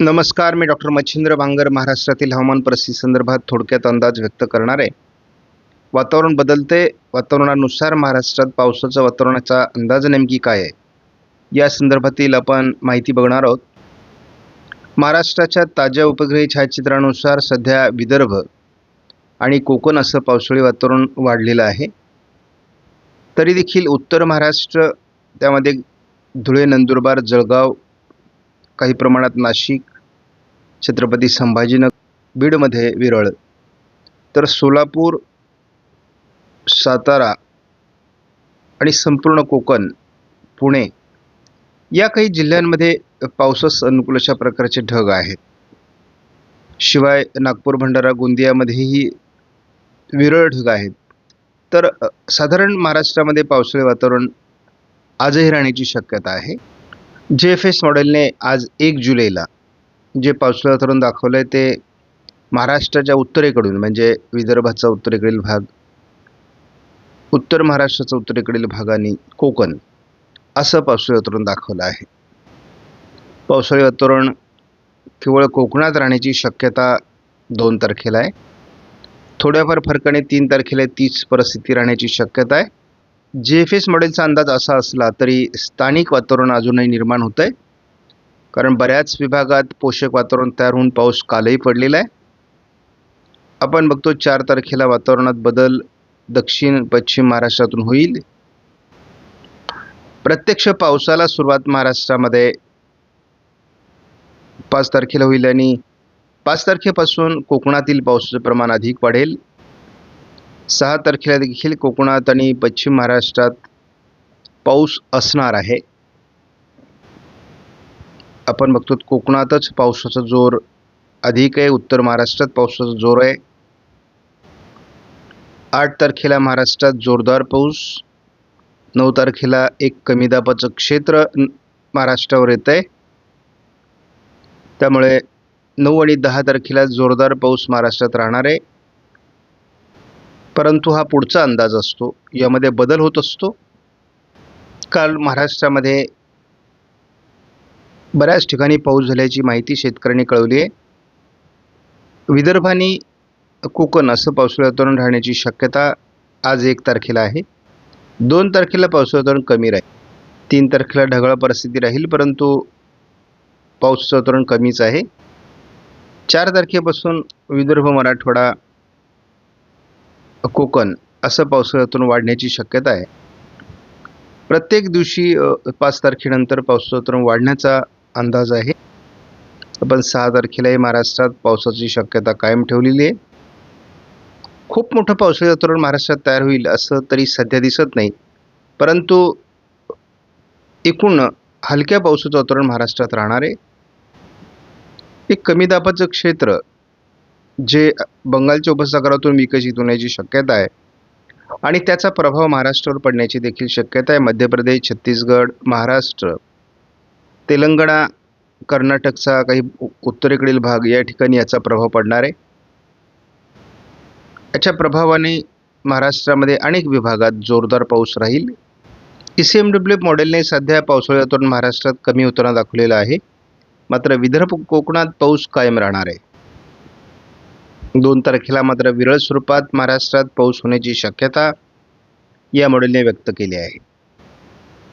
नमस्कार मी डॉक्टर मच्छिंद्र बांगर महाराष्ट्रातील हवामान परिस्थिती संदर्भात थोडक्यात अंदाज व्यक्त करणार आहे. वातावरण बदलते वातावरणानुसार महाराष्ट्रात पावसाचा वातावरणाचा अंदाज नेमकी काय आहे? या संदर्भातील आपण माहिती बघणार आहोत. महाराष्ट्राच्या ताज्या उपग्रही छायाचित्रानुसार सध्या विदर्भ आणि कोकण असं पावसाळी वातावरण वाढलेलं आहे. तरी देखील उत्तर महाराष्ट्र त्यामध्ये धुळे नंदुरबार जळगाव काही प्रमाणात नाशिक छत्रपती संभाजीनगर बीडमध्ये विरळ. तर सोलापूर सातारा आणि संपूर्ण कोकण पुणे या काही जिल्ह्यांमध्ये पावसास अनुकूल अशा प्रकारचे ढग आहेत. शिवाय नागपूर भंडारा गोंदियामध्येही विरळ ढग आहेत. तर साधारण महाराष्ट्रामध्ये पावसाळी वातावरण आजही राहण्याची शक्यता आहे. जे एफ एस मॉडेलने आज एक जुलैला जे पावसाळी धरण दाखवलं आहे ते महाराष्ट्राच्या उत्तरेकडून म्हणजे विदर्भाचा उत्तरेकडील भाग उत्तर महाराष्ट्राचा उत्तरेकडील भाग आणि कोकण असं पावसाळी वातावरण दाखवलं आहे. पावसाळी वातावरण केवळ कोकणात राहण्याची शक्यता दोन तारखेला आहे. थोड्याफार फरकाने तीन तारखेला तीच परिस्थिती राहण्याची शक्यता आहे. जे एफ एस मॉडेलचा अंदाज असा असला तरी स्थानिक वातावरण अजूनही निर्माण होतं आहे कारण बऱ्याच विभागात पोषक वातावरण तयार होऊन पाऊस कालही पडलेला आहे. आपण बघतो चार तारखेला वातावरणात बदल दक्षिण पश्चिम महाराष्ट्रातून होईल. प्रत्यक्ष पावसाला सुरुवात महाराष्ट्रामध्ये पाच तारखेला होईल आणि पाच तारखेपासून कोकणातील पावसाचं प्रमाण अधिक वाढेल. सहा तारखेला देखील कोकणात आणि पश्चिम महाराष्ट्रात पाऊस असणार आहे. आपण बघतो कोकणातच पावसाचा जोर अधिक आहे उत्तर महाराष्ट्रात पावसाचा जोर आहे. आठ तारखेला महाराष्ट्रात जोरदार पाऊस नऊ तारखेला एक कमी दाबाचं क्षेत्र महाराष्ट्रावर येत आहे. त्यामुळे नऊ आणि दहा तारखेला जोरदार पाऊस महाराष्ट्रात राहणार आहे. परंतु हा पुढचा अंदाज असतो यामध्ये बदल होत असतो. काल महाराष्ट्रामध्ये बऱ्याच ठिकाणी पाऊस झाल्याची माहिती शेतकऱ्यांनी कळवली आहे. विदर्भ आणि कोकण असं पावसाळी वातावरण राहण्याची शक्यता आज एक तारखेला आहे. दोन तारखेला पावसाळी वातावरण कमी राहील. तीन तारखेला ढगाळ परिस्थिती राहील परंतु पावसाचं वातावरण कमीच आहे. चार तारखेपासून विदर्भ मराठवाडा कोकण असं पावसाळ्यातून वाढण्याची शक्यता आहे. प्रत्येक दिवशी पाच तारखेनंतर पावसाचं वातावरण वाढण्याचा अंदाज आहे. आपण सहा तारखेलाही महाराष्ट्रात पावसाची शक्यता कायम ठेवलेली आहे. खूप मोठं पावसाळी वातावरण महाराष्ट्रात तयार होईल असं तरी सध्या दिसत नाही. परंतु एकूण हलक्या पावसाचं वातावरण महाराष्ट्रात राहणार आहे. एक कमी दाबाचं क्षेत्र जे बंगालच्या उपसागरातून विकसित होण्याची शक्यता आहे. आणि त्याचा प्रभाव महाराष्ट्रावर पडण्याची देखील शक्यता आहे. मध्य प्रदेश छत्तीसगड महाराष्ट्र तेलंगणा कर्नाटकचा काही उत्तरेकडील भाग या ठिकाणी याचा प्रभाव पडणार आहे. याच्या प्रभावाने महाराष्ट्रामध्ये अनेक विभागात जोरदार पाऊस राहील. ई सी एम डब्ल्यू मॉडेलने सध्या पावसाळी वातावरण महाराष्ट्रात कमी होताना दाखवलेलं आहे. मात्र विदर्भ कोकणात पाऊस कायम राहणार आहे. दोन तारखेला मात्र विरळ स्वरूपात महाराष्ट्रात पाऊस होण्याची शक्यता या मॉडेलने व्यक्त केली आहे.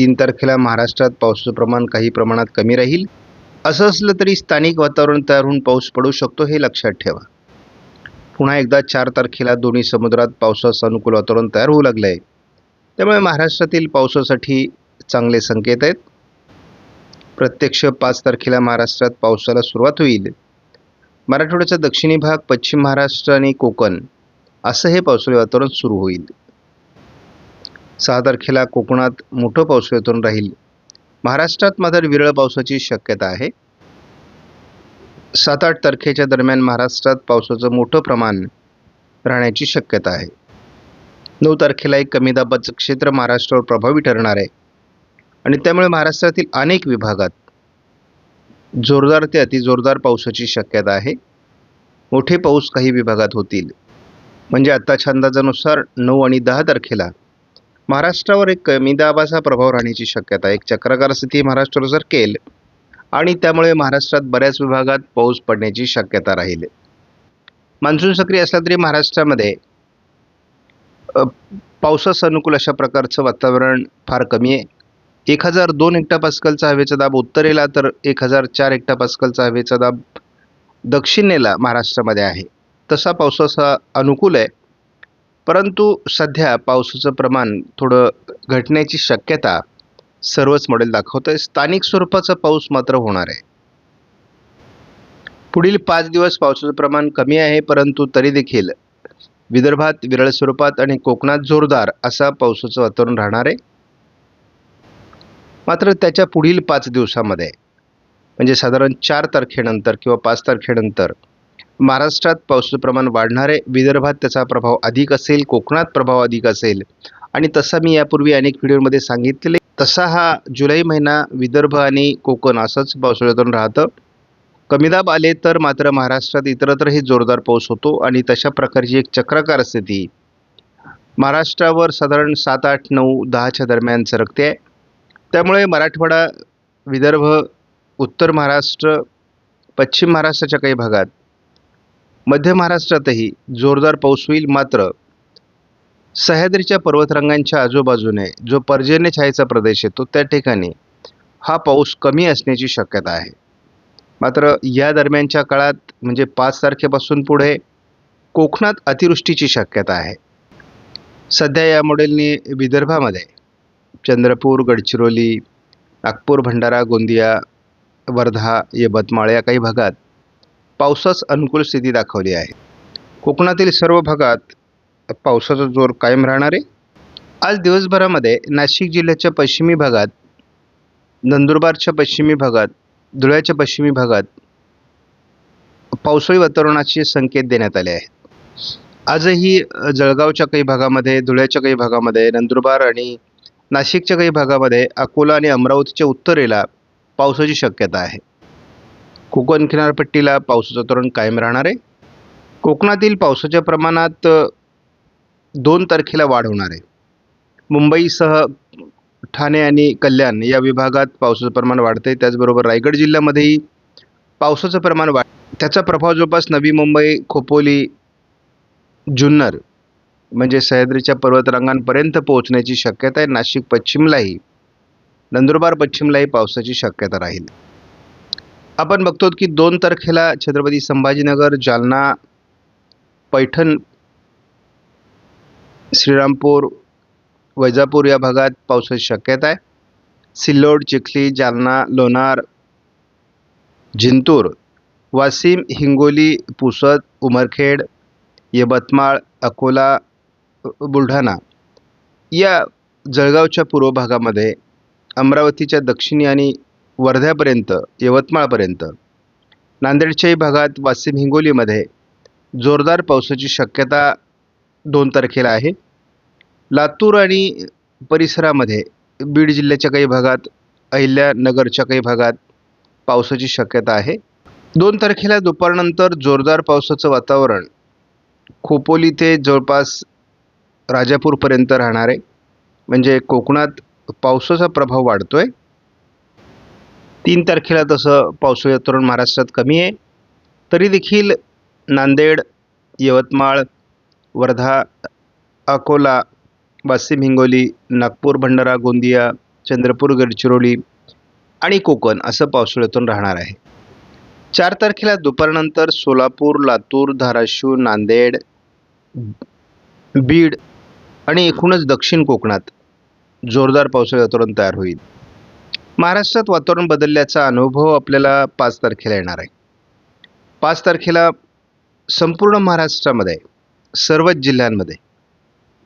तीन तारखेला महाराष्ट्रात पावसाचं प्रमाण काही प्रमाणात कमी राहील. असं असलं तरी स्थानिक वातावरण तयार होऊन पाऊस पडू शकतो हे लक्षात ठेवा. पुन्हा एकदा चार तारखेला दोन्ही समुद्रात पावसाचं अनुकूल वातावरण तयार होऊ लागलं आहे त्यामुळे महाराष्ट्रातील पावसासाठी चांगले संकेत आहेत. प्रत्यक्ष पाच तारखेला महाराष्ट्रात पावसाला सुरुवात होईल. मराठवाड्याचा दक्षिणी भाग पश्चिम महाराष्ट्र आणि कोकण असं हे पावसाळी वातावरण सुरू होईल. सहा तारखेला कोकणात मोठं पाऊस येतून राहील. महाराष्ट्रात मात्र विरळ पावसाची शक्यता आहे. सात आठ तारखेच्या दरम्यान महाराष्ट्रात पावसाचं मोठं प्रमाण राहण्याची शक्यता आहे. नऊ तारखेला एक कमी दाबाचं क्षेत्र महाराष्ट्रावर प्रभावी ठरणार आहे. आणि त्यामुळे महाराष्ट्रातील अनेक विभागात जोरदार ते अतिजोरदार पावसाची शक्यता आहे. मोठे पाऊस काही विभागात होतील. म्हणजे आत्ताच्या अंदाजानुसार नऊ आणि दहा तारखेला महाराष्ट्रावर एक कमी दाबाचा प्रभाव राहण्याची शक्यता एक चक्राकार स्थिती महाराष्ट्रावर सरकेल आणि त्यामुळे महाराष्ट्रात बऱ्याच विभागात पाऊस पडण्याची शक्यता राहील. मान्सून सक्रिय असला तरी महाराष्ट्रामध्ये पावसास अनुकूल अशा प्रकारचं वातावरण फार कमी आहे. एक हजार दोन हेक्टापास्कलचा हवेचा दाब उत्तरेला तर एक हजार चार हेक्टापास्कलचा हवेचा दाब दक्षिणेला महाराष्ट्रामध्ये आहे. तसा पावसाचा अनुकूल आहे. परंतु सध्या पावसाचं प्रमाण थोडं घटण्याची शक्यता सर्वच मॉडेल दाखवत आहे स्थानिक स्वरूपाचा पाऊस मात्र होणार आहे. पुढील पाच दिवस पावसाचं प्रमाण कमी आहे परंतु तरी देखील विदर्भात विरळ स्वरूपात आणि कोकणात जोरदार असा पावसाचं वातावरण राहणार आहे. मात्र त्याच्या पुढील पाच दिवसामध्ये म्हणजे साधारण चार तारखेनंतर किंवा पाच तारखेनंतर महाराष्ट्रात पावसाचं प्रमाण वाढणार आहे विदर्भात त्याचा प्रभाव अधिक असेल कोकणात प्रभाव अधिक असेल. आणि तसा मी यापूर्वी अनेक व्हिडिओमध्ये सांगितलेले तसा हा जुलै महिना विदर्भ आणि कोकण असंच पावसाळ्यातून राहतं. कमी दाब आले तर मात्र महाराष्ट्रात इतरत्रही जोरदार पाऊस होतो आणि तशा प्रकारची एक चक्राकार स्थिती. महाराष्ट्रावर साधारण सात आठ नऊ दहाच्या दरम्यान सरकते आहे. त्यामुळे मराठवाडा विदर्भ उत्तर महाराष्ट्र पश्चिम महाराष्ट्राच्या काही भागात मध्य महाराष्ट्रातही जोरदार पाऊस होईल मात्र सह्याद्रीच्या पर्वतरांगांच्या आजूबाजूने जो पर्जन्य छायेचा प्रदेश येतो त्या ठिकाणी हा पाऊस कमी असण्याची शक्यता आहे. मात्र या दरम्यानच्या काळात म्हणजे पाच तारखेपासून पुढे कोकणात अतिवृष्टीची शक्यता आहे. सध्या या मॉडेलने विदर्भामध्ये चंद्रपूर गडचिरोली नागपूर भंडारा गोंदिया वर्धा यवतमाळ या काही भागात पावसास अनुकूल स्थिती दाखवली आहे. कोकणातील सर्व भागात पावसाचा जोर कायम राहणार आहे. आज दिवसभरामध्ये नाशिक जिल्ह्याच्या पश्चिमी भागात नंदुरबारच्या पश्चिमी भागात धुळ्याच्या पश्चिमी भागात पावसाळी वातावरणाचे संकेत देण्यात आले आहेत. आजही जळगावच्या काही भागामध्ये धुळ्याच्या काही भागामध्ये नंदुरबार आणि नाशिकच्या काही भागामध्ये अकोला आणि अमरावतीच्या उत्तरेला पावसाची शक्यता आहे. कोकण किनारपट्टीला पावसाचं तोरण कायम राहणार आहे. कोकणातील पावसाच्या प्रमाणात दोन तारखेला वाढ होणार आहे. मुंबईसह ठाणे आणि कल्याण या विभागात पावसाचं प्रमाण वाढते त्याचबरोबर रायगड जिल्ह्यामध्येही पावसाचं प्रमाण वाढ त्याचा प्रभाव जवळपास नवी मुंबई खोपोली जुन्नर म्हणजे सह्याद्रीच्या पर्वतरांगांपर्यंत पोहोचण्याची शक्यता आहे. नाशिक पश्चिमलाही नंदुरबार पश्चिमलाही पावसाची शक्यता राहील. आपण बघतो की दोन तारखेला छत्रपती संभाजीनगर जालना पैठण श्रीरामपूर वैजापूर या भागात पावसाची शक्यता आहे. सिल्लोड चिखली जालना लोणार जिंतूर वाशिम हिंगोली पुसद उमरखेड यवतमाळ अकोला बुलढाणा या जळगावच्या पूर्व भागामध्ये अमरावतीच्या दक्षिणी आणि वर्ध्यापर्यंत यवतमाळपर्यंत. नांदेडच्याही भागात वाशिम हिंगोलीमध्ये जोरदार पावसाची शक्यता दोन तारखेला आहे. लातूर आणि परिसरामध्ये बीड जिल्ह्याच्या काही भागात अहिल्यानगरच्या काही भागात पावसाची शक्यता आहे. दोन तारखेला दुपारनंतर जोरदार पावसाचं वातावरण खोपोली ते जवळपास राजापूरपर्यंत राहणार आहे. म्हणजे कोकणात पावसाचा प्रभाव वाढतो आहे तीन तारखेला तसं पावसाळी वातावरण महाराष्ट्रात कमी आहे. तरी देखील नांदेड यवतमाळ वर्धा अकोला वाशिम हिंगोली नागपूर भंडारा गोंदिया चंद्रपूर गडचिरोली आणि कोकण असं पावसाळ्यातून राहणार आहे. चार तारखेला दुपारनंतर सोलापूर लातूर धाराशिव नांदेड बीड आणि एकूणच दक्षिण कोकणात जोरदार पावसाळी वातावरण तयार होईल. महाराष्ट्रात वातावरण बदलल्याचा अनुभव आपल्याला पाच तारखेला येणार आहे. पाच तारखेला संपूर्ण महाराष्ट्रामध्ये सर्वच जिल्ह्यांमध्ये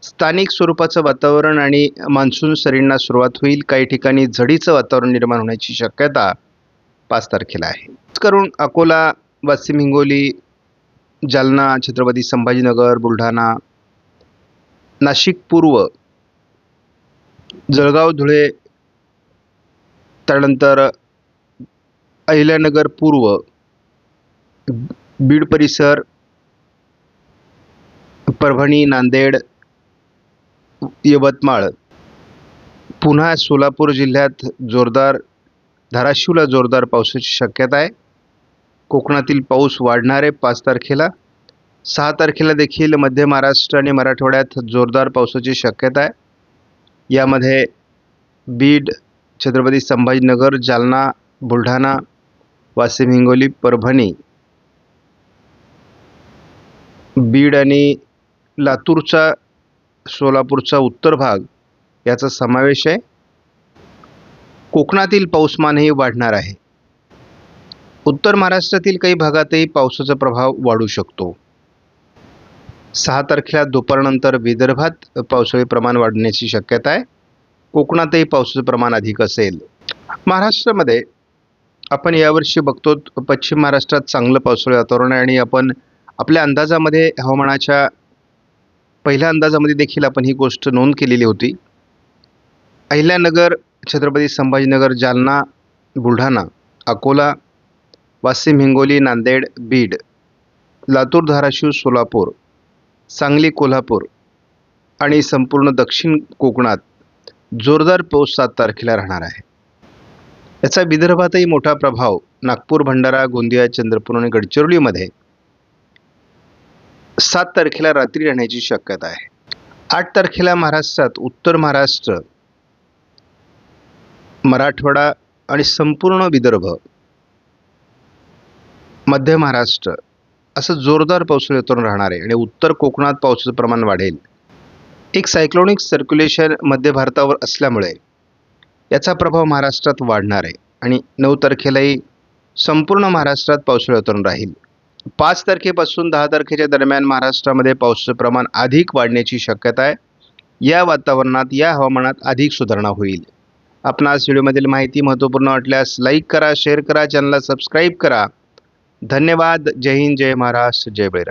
स्थानिक स्वरूपाचं वातावरण आणि मान्सून सरींना सुरुवात होईल. काही ठिकाणी झडीचं वातावरण निर्माण होण्याची शक्यता पाच तारखेला आहे. करून अकोला वाशिम हिंगोली जालना छत्रपती संभाजीनगर बुलढाणा नाशिक पूर्व जळगाव धुळे त्यानंतर अहिल्यानगर पूर्व बीड परिसर परभणी नांदेड यवतमाळ. पुन्हा सोलापूर जिल्ह्यात जोरदार धाराशिवला जोरदार पावसाची शक्यता आहे. कोकणातील पाऊस वाढणार आहे पाच तारखेला सहा तारखेला देखील मध्य महाराष्ट्र आणि मराठवाड्यात जोरदार पावसाची शक्यता आहे. यामध्ये बीड छत्रपती संभाजीनगर जालना बुलढाणा वाशिम हिंगोली परभणी. बीड आणि लातूरचा सोलापूरचा उत्तर भाग याचा समावेश आहे. कोकणातील पाऊसमानही वाढणार आहे. उत्तर महाराष्ट्रातील काही भागातही पावसाचा प्रभाव वाढू शकतो. सहा तारखेला दुपारनंतर विदर्भात पावसाळी प्रमाण वाढण्याची शक्यता आहे. कोकणातही पावसाचं प्रमाण अधिक असेल. महाराष्ट्रामध्ये आपण यावर्षी बघतो पश्चिम महाराष्ट्रात चांगलं पावसाळी वातावरण आहे आणि आपण आपल्या अंदाजामध्ये हवामानाच्या पहिल्या अंदाजामध्ये देखील आपण ही गोष्ट नोंद केलेली होती. अहिल्यानगर छत्रपती संभाजीनगर जालना बुलढाणा अकोला वाशिम हिंगोली नांदेड बीड लातूर धाराशिव सोलापूर सांगली कोल्हापूर आणि संपूर्ण दक्षिण कोकणात जोरदार पाऊस सात तारखेला राहणार आहे. याचा विदर्भातही मोठा प्रभाव नागपूर भंडारा गोंदिया चंद्रपूर आणि गडचिरोलीमध्ये सात तारखेला रात्री राहण्याची शक्यता आहे. आठ तारखेला महाराष्ट्रात उत्तर महाराष्ट्र मराठवाडा आणि संपूर्ण विदर्भ मध्य महाराष्ट्र असं जोरदार पावसाळी वातावरण राहणार आहे आणि उत्तर कोकणात पावसाचं प्रमाण वाढेल. एक सायक्लोनिक सर्क्युलेशन मध्य भारतावर असल्यामुळे याचा प्रभाव महाराष्ट्रात वाढणार आहे आणि नऊ तारखेलाही संपूर्ण महाराष्ट्रात पावसाळी उतरून राहील. पाच तारखेपासून दहा तारखेच्या दरम्यान महाराष्ट्रामध्ये पावसाचं प्रमाण अधिक वाढण्याची शक्यता आहे. या वातावरणात या हवामानात अधिक सुधारणा होईल. आपणास व्हिडिओमधील माहिती महत्त्वपूर्ण वाटल्यास लाईक करा शेअर करा चॅनलला सबस्क्राईब करा. धन्यवाद. जय हिंद जय महाराष्ट्र जय बळीराय